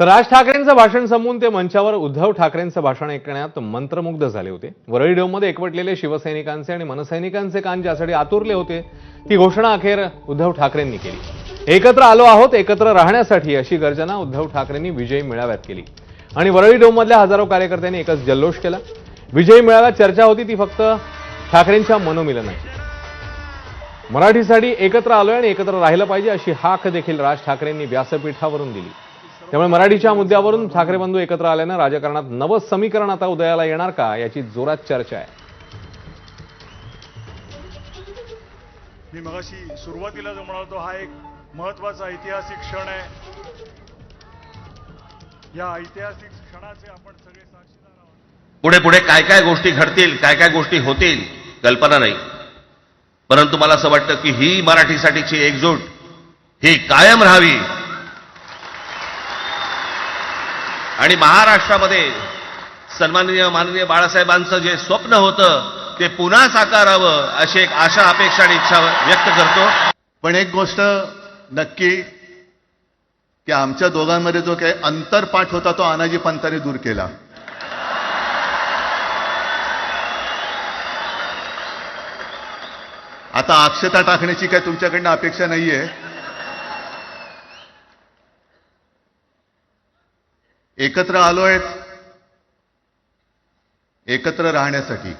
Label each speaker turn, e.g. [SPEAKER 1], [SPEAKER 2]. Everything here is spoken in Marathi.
[SPEAKER 1] तर राज ठाकरेंचं भाषण संपवून ते मंचावर उद्धव ठाकरेंचं भाषण ऐकण्यात मंत्रमुग्ध झाले होते. वरळी डोममध्ये एकवटलेले शिवसैनिकांचे आणि मनसैनिकांचे कान ज्यासाठी आतुरले होते ती घोषणा अखेर उद्धव ठाकरेंनी केली. एकत्र आलो आहोत एकत्र राहण्यासाठी अशी गर्जना उद्धव ठाकरेंनी विजयी मेळाव्यात केली. आणि वरळी डोममधल्या हजारो कार्यकर्त्यांनी एकच जल्लोष केला. विजयी मेळाव्यात चर्चा होती ती फक्त ठाकरेंच्या मनोमिलनाची. मराठीसाठी एकत्र आलोय आणि एकत्र राहिलं पाहिजे अशी हाक देखील राज ठाकरेंनी व्यासपीठावरून दिली. त्यामुळे मराठीच्या मुद्द्यावरून ठाकरे बंधू एकत्र आल्यानं राजकारणात नवं समीकरण आता उदयाला येणार का याची जोरात चर्चा आहे.
[SPEAKER 2] मी मगाशी सुरुवातीला जो म्हणालो हा एक महत्त्वाचा ऐतिहासिक क्षण आहे. या ऐतिहासिक क्षणाचे आपण सगळे साक्षीदार आहोत.
[SPEAKER 3] पुढे पुढे काय काय गोष्टी घडतील काय काय गोष्टी होतील कल्पना नाही. परंतु मला असं वाटतं की ही मराठीसाठीची एकजूट ही कायम राहावी. आणि महाराष्ट्रामध्ये सन्माननीय माननीय बाळासाहेबांचं जे स्वप्न होतं ते पुन्हा साकारावं अशी एक आशा अपेक्षा आणि इच्छा व्यक्त करतो.
[SPEAKER 4] पण एक गोष्ट नक्की की आमच्या दोघांमध्ये जो काही अंतरपाठ होता तो आनाजी पंतांनी दूर केला. आता अक्षता टाकण्याची काय तुमच्याकडनं अपेक्षा नाहीये. एकत्र आलोय. एकत्र राहण्यासाठी.